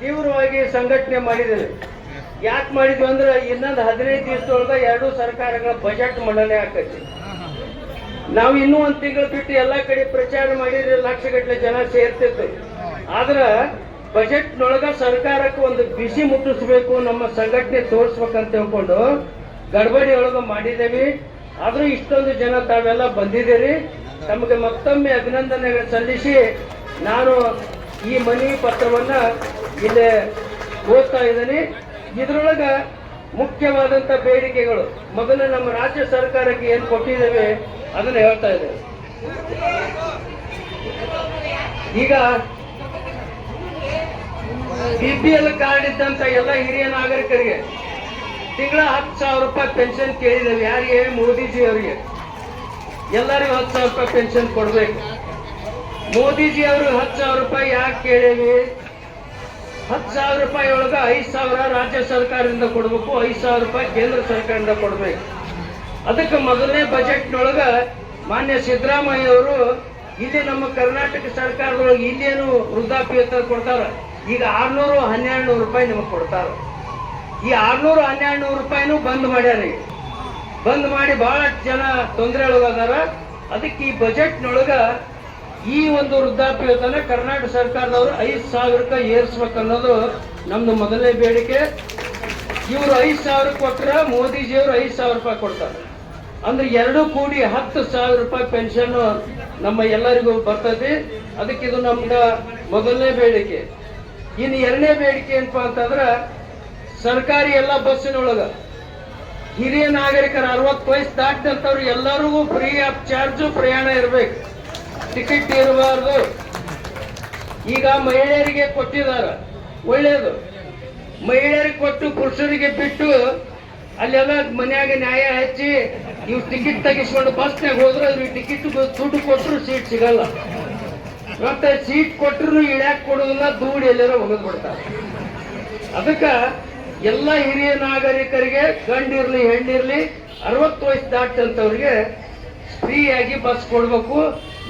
ತೀವ್ರವಾಗಿ ಸಂಘಟನೆ ಮಾಡಿದ್ದೇವೆ. ಯಾಕೆ ಮಾಡಿದ್ವಿ ಅಂದ್ರೆ ಇನ್ನೊಂದು ಹದಿನೈದು ದಿವಸದೊಳಗೆ ಎರಡು ಸರ್ಕಾರಗಳ ಬಜೆಟ್ ಮಂಡನೆ ಆಕೈತಿ. ನಾವು ಇನ್ನೂ ಒಂದು ತಿಂಗಳು ಬಿಟ್ಟು ಎಲ್ಲಾ ಕಡೆ ಪ್ರಚಾರ ಮಾಡಿದ್ರೆ ಲಕ್ಷಗಟ್ಟಲೆ ಜನ ಸೇರ್ತಿತ್ತು. ಆದ್ರ ಬಜೆಟ್ ನೊಳಗ ಸರ್ಕಾರಕ್ಕೆ ಒಂದು ಬಿಸಿ ಮುಟ್ಟಿಸ್ಬೇಕು ನಮ್ಮ ಸಂಘಟನೆ ತೋರಿಸ್ಬೇಕಂತ ಹೇಳ್ಕೊಂಡು ಗಡ್ಬಡಿ ಒಳಗ ಮಾಡಿದ್ದೇವೆ. ಆದ್ರೂ ಇಷ್ಟೊಂದು ಜನ ತಾವೆಲ್ಲ ಬಂದಿದ್ದೀರಿ. ತಮಗೆ ಮತ್ತೊಮ್ಮೆ ಅಭಿನಂದನೆಗಳು ಸಲ್ಲಿಸಿ ನಾನು ಈ ಮನಿ ಪತ್ರವನ್ನ ಇಲ್ಲಿ ಓದ್ತಾ ಇದ್ದೀನಿ. ಇದ್ರೊಳಗ ಮುಖ್ಯವಾದಂತ ಬೇಡಿಕೆಗಳು. ಮೊದಲು ನಮ್ಮ ರಾಜ್ಯ ಸರ್ಕಾರಕ್ಕೆ ಏನ್ ಕೊಟ್ಟಿದ್ದೇವೆ ಅದನ್ನ ಹೇಳ್ತಾ ಇದ್ದೇವೆ ಈಗ ಬಿ ಪಿ ಎಲ್ ಕಾರ್ಡ್ ಇದ್ದಂತ ಎಲ್ಲ ಹಿರಿಯ ನಾಗರಿಕರಿಗೆ ತಿಂಗಳ ಹತ್ತು ಸಾವಿರ ರೂಪಾಯಿ ಪೆನ್ಷನ್ ಕೇಳಿದ್ದೇವೆ. ಯಾರಿಗೆ? ಮೋದಿಜಿ ಅವರಿಗೆ ಎಲ್ಲರಿಗೂ ಹತ್ತು ಸಾವಿರ ರೂಪಾಯಿ ಪೆನ್ಷನ್ ಕೊಡ್ಬೇಕು. ಮೋದಿಜಿ ಅವರು ಹತ್ತು ಸಾವಿರ ರೂಪಾಯಿ ಯಾಕೆ ಕೇಳೇವಿ ಹತ್ತು ಸಾವಿರ ರೂಪಾಯಿ ಒಳಗ ಐದು ಸಾವಿರ ರಾಜ್ಯ ಸರ್ಕಾರದಿಂದ ಕೊಡಬೇಕು, ಐದು ಸಾವಿರ ರೂಪಾಯಿ ಕೇಂದ್ರ ಸರ್ಕಾರದಿಂದ ಕೊಡಬೇಕು. ಅದಕ್ಕೆ ಮೊದಲನೇ ಬಜೆಟ್ನೊಳಗೆ ಮಾನ್ಯ ಸಿದ್ದರಾಮಯ್ಯ ಅವರು ಇಲ್ಲಿ ನಮ್ಮ ಕರ್ನಾಟಕ ಸರ್ಕಾರದೊಳಗೆ ಇಲ್ಲೇನು ವೃದ್ಧಾಪ್ಯ ಕೊಡ್ತಾರೆ. ಈಗ ಆರ್ನೂರು ಹನ್ನೆರಡು ನೂರು ರೂಪಾಯಿ ನಿಮಗೆ ಕೊಡ್ತಾರೆ. ಈ ಆರ್ನೂರು ಹನ್ನೆರಡು ನೂರು ರೂಪಾಯಿನೂ ಬಂದ್ ಮಾಡ್ಯಾರ ಬಂದ್ ಮಾಡಿ ಬಹಳ ಜನ ತೊಂದರೆ ಒಳಗಾದಾರ ಅದಕ್ಕೆ ಈ ಬಜೆಟ್ನೊಳಗ ಈ ಒಂದು ವೃದ್ಧಾಪ್ಯತನ ಕರ್ನಾಟಕ ಸರ್ಕಾರದವರು ಐದು ಸಾವಿರಕ್ಕೆ ಏರಿಸ್ಬೇಕನ್ನೋದು ನಮ್ದು ಮೊದಲನೇ ಬೇಡಿಕೆ. ಇವರು ಐದು ಸಾವಿರ ಕೊಟ್ಟರೆ ಮೋದಿಜಿಯವರು ಐದು ಸಾವಿರ ರೂಪಾಯಿ ಕೊಡ್ತಾರೆ. ಅಂದ್ರೆ ಎರಡು ಕೂಡಿ ಹತ್ತು ಸಾವಿರ ರೂಪಾಯಿ ಪೆನ್ಷನ್ ನಮ್ಮ ಎಲ್ಲರಿಗೂ ಬರ್ತದೆ. ಅದಕ್ಕೆ ಇದು ನಮ್ದ ಮೊದಲನೇ ಬೇಡಿಕೆ. ಇನ್ನು ಎರಡನೇ ಬೇಡಿಕೆ ಏನಪ್ಪಾ ಅಂತಂದ್ರೆ ಸರ್ಕಾರಿ ಎಲ್ಲ ಬಸ್ಸಿನೊಳಗ ಹಿರಿಯ ನಾಗರಿಕರ ಅರವತ್ತು ವಯಸ್ಸು ದಾಟಿದಂಥವ್ರು ಎಲ್ಲರಿಗೂ ಫ್ರೀ ಆಫ್ ಚಾರ್ಜ್ ಪ್ರಯಾಣ ಇರಬೇಕು. ಟಿಕೆಟ್ ಇರಬಾರ್ದು ಈಗ ಮಹಿಳೆಯರಿಗೆ ಕೊಟ್ಟಿದ್ದಾರೆ. ಒಳ್ಳೆಯದು ಮಹಿಳೆಯರಿಗೆ ಕೊಟ್ಟು ಪುರುಷರಿಗೆ ಬಿಟ್ಟು ಅಲ್ಲೆಲ್ಲ ಮನೆಯಾಗ ನ್ಯಾಯ ಹಚ್ಚಿ ಇವ್ ಟಿಕೆಟ್ ತೆಗಿಸ್ಕೊಂಡು ಬಸ್ನಾಗ ಹೋದ್ರೆ ಅದ್ರ ಟಿಕೆಟ್ ದುಡ್ಡು ಕೊಟ್ಟರು ಸೀಟ್ ಸಿಗಲ್ಲ. ಮತ್ತೆ ಸೀಟ್ ಕೊಟ್ಟರು ಇಳ್ಯಾಕ್ ಕೊಡೋದನ್ನ ಎಲ್ಲರ ಒಗದ್ ಬಿಡ್ತಾರೆ. ಅದಕ್ಕ ಎಲ್ಲ ಹಿರಿಯ ನಾಗರಿಕರಿಗೆ ಗಂಡಿರ್ಲಿ ಹೆಣ್ಣಿರ್ಲಿ ಅರವತ್ತು ವಯಸ್ಸು ದಾಟಂತವ್ರಿಗೆ ಫ್ರೀಯಾಗಿ ಬಸ್ ಕೊಡ್ಬೇಕು.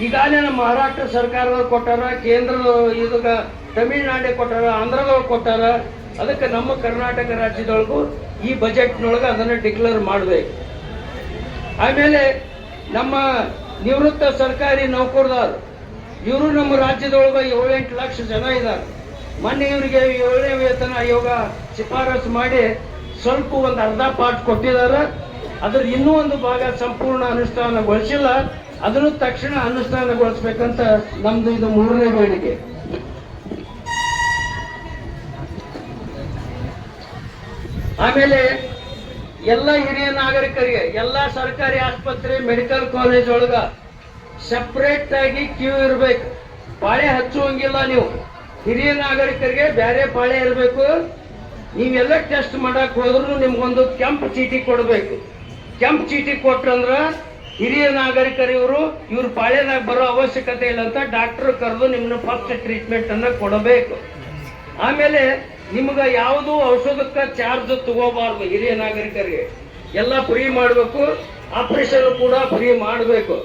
ಈಗಾಗಲೇ ನಮ್ಮ ಮಹಾರಾಷ್ಟ್ರ ಸರ್ಕಾರದವ್ರು ಕೊಟ್ಟಾರ ಕೇಂದ್ರ ಇದಕ್ಕ ತಮಿಳ್ನಾಡಿಗೆ ಕೊಟ್ಟಾರ, ಆಂಧ್ರದವ್ರು ಕೊಟ್ಟಾರ, ಅದಕ್ಕೆ ನಮ್ಮ ಕರ್ನಾಟಕ ರಾಜ್ಯದೊಳಗೂ ಈ ಬಜೆಟ್ನೊಳಗೆ ಅದನ್ನ ಡಿಕ್ಲೇರ್ ಮಾಡಬೇಕು. ಆಮೇಲೆ ನಮ್ಮ ನಿವೃತ್ತ ಸರ್ಕಾರಿ ನೌಕರದಾರು ಇವರು ನಮ್ಮ ರಾಜ್ಯದೊಳಗೆ ಏಳೆಂಟು ಲಕ್ಷ ಜನ ಇದ್ದಾರೆ ಮೊನ್ನೆ ಇವರಿಗೆ ಏಳನೇ ವೇತನ ಆಯೋಗ ಶಿಫಾರಸು ಮಾಡಿ ಸ್ವಲ್ಪ ಒಂದು ಅರ್ಧ ಪಾಠ ಕೊಟ್ಟಿದ್ದಾರೆ. ಅದ್ರ ಇನ್ನೂ ಒಂದು ಭಾಗ ಸಂಪೂರ್ಣ ಅನುಷ್ಠಾನಗೊಳಿಸಿಲ್ಲ. ಅದನ್ನು ತಕ್ಷಣ ಅನುಷ್ಠಾನಗೊಳಿಸ್ಬೇಕಂತ ನಮ್ದು ಇದು ಮೂರನೇ ಬೇಡಿಕೆ. ಆಮೇಲೆ ಎಲ್ಲ ಹಿರಿಯ ನಾಗರಿಕರಿಗೆ, ಎಲ್ಲ ಸರ್ಕಾರಿ ಆಸ್ಪತ್ರೆ, ಮೆಡಿಕಲ್ ಕಾಲೇಜ್ ಒಳಗ ಸಪ್ರೇಟ್ ಆಗಿ ಕ್ಯೂ ಇರಬೇಕು. ಪಾಳೆ ಹಚ್ಚುವಂಗಿಲ್ಲ ನೀವು. ಹಿರಿಯ ನಾಗರಿಕರಿಗೆ ಬೇರೆ ಪಾಳೆ ಇರಬೇಕು. ನೀವೆಲ್ಲ ಟೆಸ್ಟ್ ಮಾಡಕ್ ಹೋದ್ರು ನಿಮ್ಗೊಂದು ಕೆಂಪು ಚೀಟಿ ಕೊಡಬೇಕು. ಕೆಂಪು ಚೀಟಿ ಕೊಟ್ರಂದ್ರ ಹಿರಿಯ ನಾಗರಿಕರು ಇವರು, ಇವ್ರು ಪಾಳ್ಯದಾಗ ಬರೋ ಅವಶ್ಯಕತೆ ಇಲ್ಲ ಅಂತ ಡಾಕ್ಟರ್ ಕರೆದು ನಿಮ್ಮನ್ನ ಫಸ್ಟ್ ಟ್ರೀಟ್ಮೆಂಟ್ ಅನ್ನ ಕೊಡಬೇಕು. ಆಮೇಲೆ ನಿಮ್ಗೆ ಯಾವುದು ಔಷಧಕ್ಕೆ ಚಾರ್ಜ್ ತಗೋಬಾರ್ದು ಹಿರಿಯ ನಾಗರಿಕರಿಗೆ. ಎಲ್ಲ ಫ್ರೀ ಮಾಡಬೇಕು ಆಪರೇಷನ್ ಕೂಡ ಫ್ರೀ ಮಾಡಬೇಕು.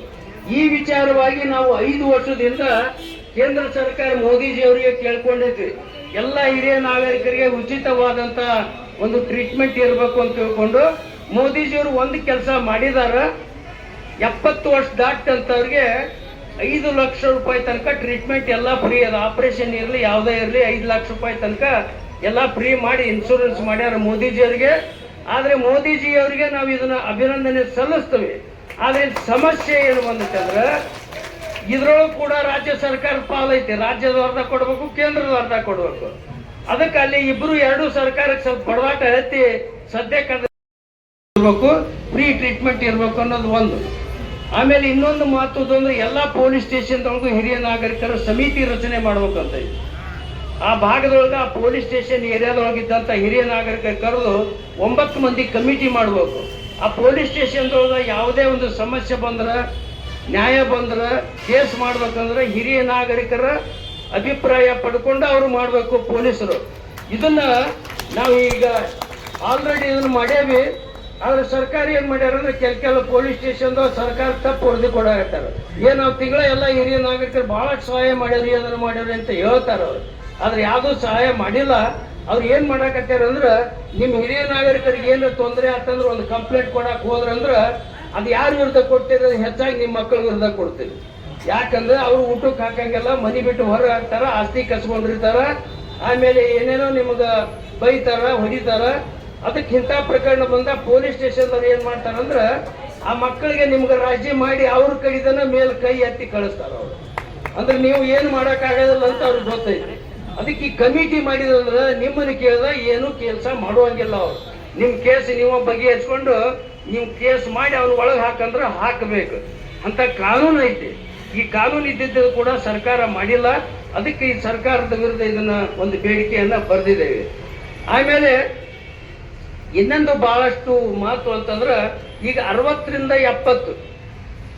ಈ ವಿಚಾರವಾಗಿ ನಾವು ಐದು ವರ್ಷದಿಂದ ಕೇಂದ್ರ ಸರ್ಕಾರ ಮೋದಿಜಿ ಅವರಿಗೆ ಕೇಳ್ಕೊಂಡಿದ್ವಿ. ಎಲ್ಲ ಹಿರಿಯ ನಾಗರಿಕರಿಗೆ ಉಚಿತವಾದಂತ ಒಂದು ಟ್ರೀಟ್ಮೆಂಟ್ ಇರಬೇಕು ಅಂತ ತಿಳ್ಕೊಂಡು ಮೋದಿಜಿಯವರು ಒಂದು ಕೆಲಸ ಮಾಡಿದಾರ. ಎಪ್ಪತ್ತು ವರ್ಷ ದಾಟಂತವ್ರಿಗೆ ಐದು ಲಕ್ಷ ರೂಪಾಯಿ ತನಕ ಟ್ರೀಟ್ಮೆಂಟ್ ಎಲ್ಲ ಫ್ರೀ ಅದು ಆಪರೇಷನ್ ಇರಲಿ, ಯಾವುದೇ ಇರಲಿ, ಐದು ಲಕ್ಷ ರೂಪಾಯಿ ತನಕ ಎಲ್ಲ ಫ್ರೀ ಮಾಡಿ ಇನ್ಶೂರೆನ್ಸ್ ಮಾಡ್ಯಾರ ಮೋದಿಜಿಯವರಿಗೆ. ಆದರೆ ಮೋದಿಜಿಯವರಿಗೆ ನಾವು ಇದನ್ನ ಅಭಿನಂದನೆ ಸಲ್ಲಿಸ್ತೀವಿ. ಆದರೆ ಸಮಸ್ಯೆ ಏನು ಬಂದಿತ್ತಂದ್ರೆ ಇದ್ರೊಳಗೆ ಕೂಡ ರಾಜ್ಯ ಸರ್ಕಾರ ಪಾಲೈತಿ. ರಾಜ್ಯದ ಅರ್ಧ ಕೊಡಬೇಕು, ಕೇಂದ್ರದ ಅರ್ಧ ಕೊಡಬೇಕು. ಅದಕ್ಕೆ ಅಲ್ಲಿ ಇಬ್ಬರು ಎರಡು ಸರ್ಕಾರಕ್ಕೆ ಸ್ವಲ್ಪ ಬಡವಾಟ ಎತ್ತಿ ಸದ್ಯಕ್ಕೆ ಫ್ರೀ ಟ್ರೀಟ್ಮೆಂಟ್ ಇರಬೇಕು ಅನ್ನೋದು ಒಂದು. ಆಮೇಲೆ ಇನ್ನೊಂದು ಮಾತು ಅಂದ್ರೆ ಎಲ್ಲಾ ಪೊಲೀಸ್ ಸ್ಟೇಷನ್ದೊಳಗೂ ಹಿರಿಯ ನಾಗರಿಕರ ಸಮಿತಿ ರಚನೆ ಮಾಡ್ಬೇಕಂತ ಇದೆ. ಆ ಭಾಗದೊಳಗೆ ಆ ಪೊಲೀಸ್ ಸ್ಟೇಷನ್ ಏರಿಯಾದೊಳಗಿದ್ದಂಥ ಹಿರಿಯ ನಾಗರಿಕರು ಕರೆದು ಒಂಬತ್ತು ಮಂದಿ ಕಮಿಟಿ ಮಾಡಬೇಕು. ಆ ಪೊಲೀಸ್ ಸ್ಟೇಷನ್ದೊಳಗೆ ಯಾವುದೇ ಒಂದು ಸಮಸ್ಯೆ ಬಂದ್ರೆ, ನ್ಯಾಯ ಬಂದ್ರೆ, ಕೇಸ್ ಮಾಡ್ಬೇಕಂದ್ರೆ ಹಿರಿಯ ನಾಗರಿಕರ ಅಭಿಪ್ರಾಯ ಪಡ್ಕೊಂಡು ಅವರು ಮಾಡಬೇಕು ಪೊಲೀಸರು. ಇದನ್ನ ನಾವು ಈಗ ಆಲ್ರೆಡಿ ಇದನ್ನು ಮಾಡೇವಿ ಆದ್ರೆ ಸರ್ಕಾರ ಏನ್ ಮಾಡ್ಯಾರ ಅಂದ್ರೆ ಕೆಲ ಕೆಲ ಪೊಲೀಸ್ ಸ್ಟೇಷನ್ ಸರ್ಕಾರ ತಪ್ಪು ವರದಿ ಕೊಡಾಕತ್ತಾರ ಏನ್ ನಾವು ತಿಂಗಳ ಎಲ್ಲ ಹಿರಿಯ ನಾಗರಿಕರು ಬಹಳ ಸಹಾಯ ಮಾಡ್ಯಾರಿ ಅದನ್ನ ಮಾಡ್ಯಾರಿ ಅಂತ ಹೇಳ್ತಾರ ಅವ್ರು. ಆದ್ರೆ ಯಾವ್ದು ಸಹಾಯ ಮಾಡಿಲ್ಲ. ಅವ್ರು ಏನ್ ಮಾಡಾಕತ್ತಾರ ಅಂದ್ರ ನಿಮ್ ಹಿರಿಯ ನಾಗರಿಕರಿಗೆ ಏನು ತೊಂದರೆ ಆತಂದ್ರ ಒಂದು ಕಂಪ್ಲೇಂಟ್ ಕೊಡಕ್ ಹೋದ್ರಂದ್ರ ಅದು ಯಾರ ವಿರುದ್ಧ ಕೊಡ್ತೀರಿ ಹೆಚ್ಚಾಗಿ ನಿಮ್ಮ ಮಕ್ಕಳ ವಿರುದ್ಧ ಕೊಡ್ತೀರಿ. ಯಾಕಂದ್ರೆ ಅವ್ರು ಊಟಕ್ಕೆ ಹಾಕಂಗಿಲ್ಲ ಮನಿ ಬಿಟ್ಟು ಹೊರ ಹಾಕ್ತಾರ, ಆಸ್ತಿ ಕಸ್ಕೊಂಡಿರ್ತಾರ ಆಮೇಲೆ ಏನೇನೋ ನಿಮಗ ಬೈತಾರ, ಹೊಡಿತಾರ ಅದಕ್ಕೆ ಇಂಥ ಪ್ರಕರಣ ಬಂದ ಪೊಲೀಸ್ ಸ್ಟೇಷನ್ ಏನು ಮಾಡ್ತಾರಂದ್ರ ಆ ಮಕ್ಕಳಿಗೆ ನಿಮ್ಗೆ ರಾಜಿ ಮಾಡಿ ಅವ್ರ ಕಡಿದನ ಮೇಲೆ ಕೈ ಎತ್ತಿ ಕಳಿಸ್ತಾರ ಅವರು. ಅಂದ್ರೆ ನೀವು ಏನು ಮಾಡಕ್ ಆಗೋದಿಲ್ಲ ಅಂತ ಅವ್ರಿಗೆ ಗೊತ್ತೈತಿ. ಅದಕ್ಕೆ ಈ ಕಮಿಟಿ ಮಾಡಿದಂದ್ರೆ ನಿಮ್ಮನ್ನ ಕೇಳಿದ ಏನು ಕೆಲಸ ಮಾಡುವಂಗಿಲ್ಲ ಅವ್ರು. ನಿಮ್ಮ ಕೇಸ್ ನೀವು ಬಗೆಹರಿಸ್ಕೊಂಡು ನೀವು ಕೇಸ್ ಮಾಡಿ ಅವ್ನ ಒಳಗೆ ಹಾಕಂದ್ರೆ ಹಾಕಬೇಕು. ಅಂತ ಕಾನೂನು ಐತಿ. ಈ ಕಾನೂನು ಇದ್ದಿದ್ದು ಕೂಡ ಸರ್ಕಾರ ಮಾಡಿಲ್ಲ. ಅದಕ್ಕೆ ಈ ಸರ್ಕಾರದ ವಿರುದ್ಧ ಇದನ್ನ ಒಂದು ಬೇಡಿಕೆಯನ್ನ ಬರೆದಿದ್ದೇವೆ. ಆಮೇಲೆ ಇನ್ನೊಂದು ಬಹಳಷ್ಟು ಮಾತು ಅಂತಂದ್ರೆ ಈಗ ಅರವತ್ತರಿಂದ ಎಪ್ಪತ್ತು,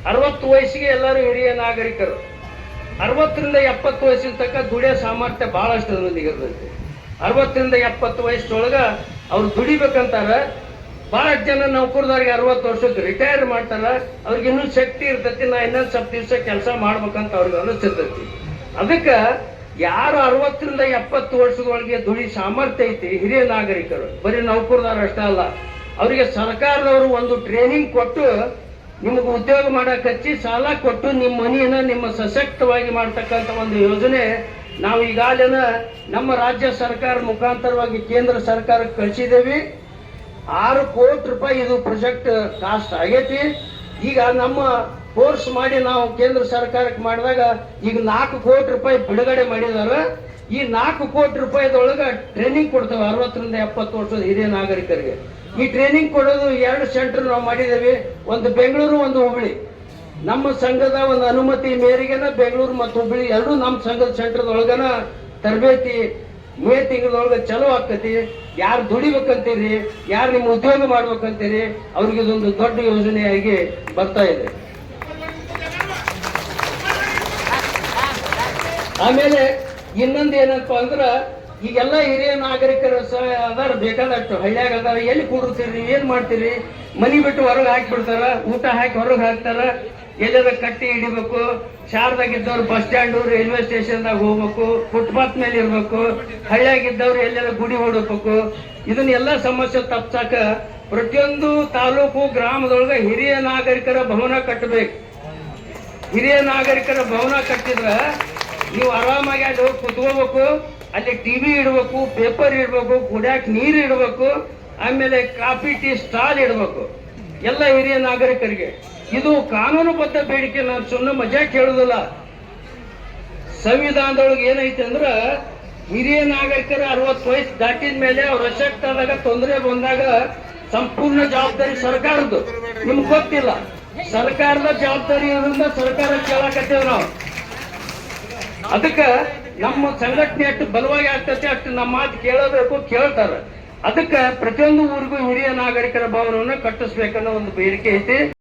ಅರವತ್ತು ವಯಸ್ಸಿಗೆ ಎಲ್ಲರೂ ಹಿರಿಯ ನಾಗರಿಕರು. ಅರವತ್ತರಿಂದ ಎಪ್ಪತ್ತು ವಯಸ್ಸಿನ ತನಕ ದುಡಿಯೋ ಸಾಮರ್ಥ್ಯ ಬಹಳಷ್ಟು ಮಂದಿಗೆ ಇರ್ತೈತಿ ಅರವತ್ತರಿಂದ ಎಪ್ಪತ್ತು ವಯಸ್ಸೊಳಗ ಅವ್ರು ದುಡಿಬೇಕಂತಾರೆ ಬಹಳಷ್ಟು ಜನ ನೌಕರದವ್ರಿಗೆ ಅರವತ್ತು ವರ್ಷಕ್ಕೆ ರಿಟೈರ್ ಮಾಡ್ತಾರ, ಅವ್ರಿಗೆ ಇನ್ನೂ ಶಕ್ತಿ ಇರ್ತೈತಿ, ನಾ ಇನ್ನೊಂದು ಸ್ವಲ್ಪ ದಿವಸ ಕೆಲಸ ಮಾಡ್ಬೇಕಂತ ಅವ್ರಿಗೆ ಅನಿಸ್ತಿರ್ತೈತಿ. ಅದಕ್ಕೆ ಯಾರು ಅರವತ್ತರಿಂದ ಎಪ್ಪತ್ತು ವರ್ಷದೊಳಗೆ ದುಡಿ ಸಾಮರ್ಥ್ಯ ಐತಿ ಹಿರಿಯ ನಾಗರಿಕರು? ಬರೀ ನೌಕರದಾರ ಅಷ್ಟೇ ಅಲ್ಲ. ಅವರಿಗೆ ಸರ್ಕಾರದವರು ಒಂದು ಟ್ರೈನಿಂಗ್ ಕೊಟ್ಟು ನಿಮಗೆ ಉದ್ಯೋಗ ಮಾಡಕ್ಕೆ ಹಚ್ಚಿ ಸಾಲ ಕೊಟ್ಟು ನಿಮ್ಮ ಮನೆಯನ್ನು ನಿಮ್ಮ ಸಶಕ್ತವಾಗಿ ಮಾಡ್ತಕ್ಕಂಥ ಒಂದು ಯೋಜನೆ ನಾವು ಈಗಾಗಲೇ ನಮ್ಮ ರಾಜ್ಯ ಸರ್ಕಾರ ಮುಖಾಂತರವಾಗಿ ಕೇಂದ್ರ ಸರ್ಕಾರಕ್ಕೆ ಕಳಿಸಿದ್ದೇವೆ ಆರು ಕೋಟಿ ರೂಪಾಯಿ ಇದು ಪ್ರಾಜೆಕ್ಟ್ ಕಾಸ್ಟ್ ಆಗೈತಿ. ಈಗ ನಮ್ಮ ಕೋರ್ಸ್ ಮಾಡಿ ನಾವು ಕೇಂದ್ರ ಸರ್ಕಾರಕ್ಕೆ ಮಾಡಿದಾಗ ಈಗ ನಾಲ್ಕು ಕೋಟಿ ರೂಪಾಯಿ ಬಿಡುಗಡೆ ಮಾಡಿದಾರ ಈ ನಾಲ್ಕು ಕೋಟಿ ರೂಪಾಯಿದೊಳಗ ಟ್ರೈನಿಂಗ್ ಕೊಡ್ತೇವೆ ಅರವತ್ತರಿಂದ ಎಪ್ಪತ್ತು ವರ್ಷದ ಹಿರಿಯ ನಾಗರಿಕರಿಗೆ. ಈ ಟ್ರೈನಿಂಗ್ ಕೊಡೋದು ಎರಡು ಸೆಂಟರ್ ನಾವು ಮಾಡಿದ್ದೇವೆ ಒಂದು ಬೆಂಗಳೂರು, ಒಂದು ಹುಬ್ಳಿ. ನಮ್ಮ ಸಂಘದ ಒಂದು ಅನುಮತಿ ಮೇರೆಗೆನ ಬೆಂಗಳೂರು ಮತ್ತು ಹುಬ್ಳಿ ಎರಡೂ ನಮ್ಮ ಸಂಘದ ಸೆಂಟರ್ದೊಳಗನ ತರಬೇತಿ ಮೇ ತಿಂಗಳೊಳಗೆ ಚಲೋ ಆಗ್ತೈತಿ. ಯಾರು ದುಡಿಬೇಕಂತೀರಿ, ಯಾರು ನಿಮ್ಮ ಉದ್ಯೋಗ ಮಾಡ್ಬೇಕಂತೀರಿ ಅವ್ರಿಗೆ ಇದೊಂದು ದೊಡ್ಡ ಯೋಜನೆಯಾಗಿ ಬರ್ತಾ ಇದೆ. ಆಮೇಲೆ ಇನ್ನೊಂದು ಏನಪ್ಪ ಅಂದ್ರೆ, ಈಗೆಲ್ಲ ಹಿರಿಯ ನಾಗರಿಕರು ಸಹ ಅದಾರ, ಬೇಕಾದಷ್ಟು ಹಳ್ಳಿಯಾಗ ಅದಾರ, ಎಲ್ಲಿ ಕೂಡಿರ್ತೀರಿ ಏನ್ ಮಾಡ್ತೀರಿ? ಮನಿ ಬಿಟ್ಟು ಹೊರಗೆ ಹಾಕ್ಬಿಡ್ತಾರ, ಊಟ ಹಾಕಿ ಹೊರಗೆ ಹಾಕ್ತಾರ ಎಲ್ಲರ ಕಟ್ಟಿ ಹಿಡಿಬೇಕು ಶಾರದಾಗಿದ್ದವ್ರು ಬಸ್ ಸ್ಟ್ಯಾಂಡ್ ರೈಲ್ವೆ ಸ್ಟೇಷನ್ದಾಗ ಹೋಗ್ಬೇಕು ಫುಟ್ಪಾತ್ ಮೇಲೆ ಇರ್ಬೇಕು ಹಳ್ಳಿಯಾಗಿದ್ದವ್ರು ಎಲ್ಲೆಲ್ಲ ಗುಡಿ ಹೊಡಬೇಕು, ಇದನ್ನೆಲ್ಲ ಸಮಸ್ಯೆ ತಪ್ಸಾಕ ಪ್ರತಿಯೊಂದು ತಾಲೂಕು ಗ್ರಾಮದೊಳಗೆ ಹಿರಿಯ ನಾಗರಿಕರ ಭವನ ಕಟ್ಟಬೇಕು ಹಿರಿಯ ನಾಗರಿಕರ ಭವನ ಕಟ್ಟಿದ್ರ ನೀವು ಆರಾಮಾಗಿ ಹೋಗಿ ಕುತ್ಕೋಬೇಕು, ಅಲ್ಲಿ ಟಿವಿ ಇಡಬೇಕು ಪೇಪರ್ ಇಡಬೇಕು, ಕುಡಿಯಾಕ ನೀರು ಇಡಬೇಕು, ಆಮೇಲೆ ಕಾಫಿ, ಟೀ, ಸ್ಟಾಲ್ ಇಡಬೇಕು. ಎಲ್ಲ ಹಿರಿಯ ನಾಗರಿಕರಿಗೆ. ಇದು ಕಾನೂನುಬದ್ಧ ಬೇಡಿಕೆ, ನಾನು ಸುಮ್ಮನೆ ಮಜಾ ಕೇಳುದಿಲ್ಲ. ಸಂವಿಧಾನದೊಳಗೆ ಏನೈತೆ ಅಂದ್ರೆ, ಹಿರಿಯ ನಾಗರಿಕರ ಅರವತ್ತು ವಯಸ್ಸು ದಾಟಿದ ಮೇಲೆ ಅವ್ರ ಅಶಕ್ತ ಆದಾಗ, ತೊಂದರೆ ಬಂದಾಗ ಸಂಪೂರ್ಣ ಜವಾಬ್ದಾರಿ ಸರ್ಕಾರದ್ದು. ನಿಮ್ಗೆ ಗೊತ್ತಿಲ್ಲ. ಸರ್ಕಾರದ ಜವಾಬ್ದಾರಿ ಇರೋದ್ರಿಂದ ಸರ್ಕಾರ ಕೇಳಕತ್ತೇವೆ ನಾವು. ಅದಕ್ಕ ನಮ್ಮ ಸಂಘಟನೆ ಅಷ್ಟು ಬಲವಾಗಿ ಆಗ್ತೈತೆ, ಅಷ್ಟು ನಮ್ಮ ಮಾತು ಕೇಳಬೇಕು, ಕೇಳ್ತಾರ. ಅದಕ್ಕ ಪ್ರತಿಯೊಂದು ಊರಿಗೂ ಹಿರಿಯ ನಾಗರಿಕರ ಭವನವನ್ನು ಕಟ್ಟಿಸ್ಬೇಕನ್ನೋ ಒಂದು ಬೇಡಿಕೆ ಐತಿ.